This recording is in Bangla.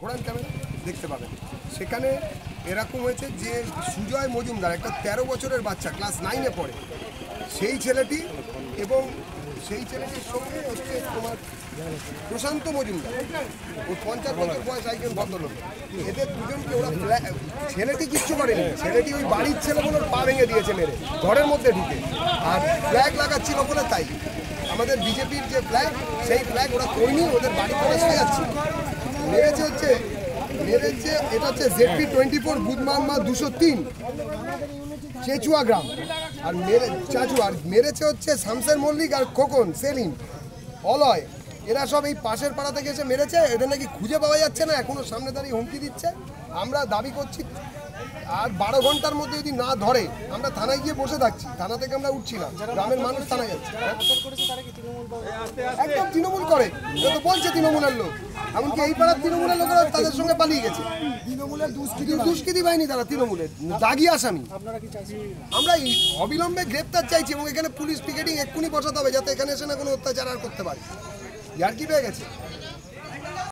ঘোরান ক্যামেরা দেখতে পাবেন। সেখানে এরকম হয়েছে যে সুজয় মজুমদার, একটা তেরো বছরের বাচ্চা, ক্লাস নাইনে পড়ে। সেই ছেলেটি এবং সেই ছেলেটির সঙ্গে হচ্ছে তোমার প্রশান্ত মজুমদার। ও পঞ্চাশ বছর বয়স, একজন ভদ্রলোক। এদের দুজনকে ওরা ছেলেটি কিচ্ছু করেনি। ছেলেটি ওই বাড়ির ছেলে বলে পা ভেঙে দিয়েছে মেরে। ঘরের মধ্যে ঢুকে। আর ফ্ল্যাগ লাগাচ্ছিল বলে তাই। আমাদের বিজেপির যে ফ্ল্যাগ সেই ফ্ল্যাগ ওরা করিনি ওদের বাড়ি করে সাজাচ্ছিল মেরেছে হচ্ছে মেরেছে এটা হচ্ছে জেডপি টোয়েন্টি ফোর বুধমানমা দুশো তিন চেচুয়া গ্রাম। আর মেরে চাচু আর মেরেছে হচ্ছে শামসের মল্লিক আর খোকন সেলিম অলয়। এরা সব এই পাশের পাড়া থেকে এসে মেরেছে এদের নাকি খুঁজে পাওয়া যাচ্ছে না এখনও সামনে দাঁড়িয়ে হুমকি দিচ্ছে। আমরা দাবি করছি আর বারো ঘণ্টার মধ্যে যদি না ধরে আমরা থানায় গিয়ে বসে থাকছি। থানা থেকে আমরা উঠছি না গ্রামের মানুষ থানায় যাচ্ছে। একদম তৃণমূল করে তো বলছে তৃণমূলের লোক। এমনকি এই পাড়ার তৃণমূলের লোকেরা তাদের সঙ্গে পালিয়ে গেছে। তৃণমূলের দুষ্কৃতি দুষ্কৃতি বাহিনী তারা তৃণমূলের। দাগি আসামি। আমরা এই অবিলম্বে গ্রেপ্তার চাইছি এবং এখানে পুলিশ পিকেটিং এক্ষুনি বসাতে হবে যাতে এখানে এসে না কোনো অত্যাচার আর করতে পারে। ইয়ার কি পেয়ে গেছে।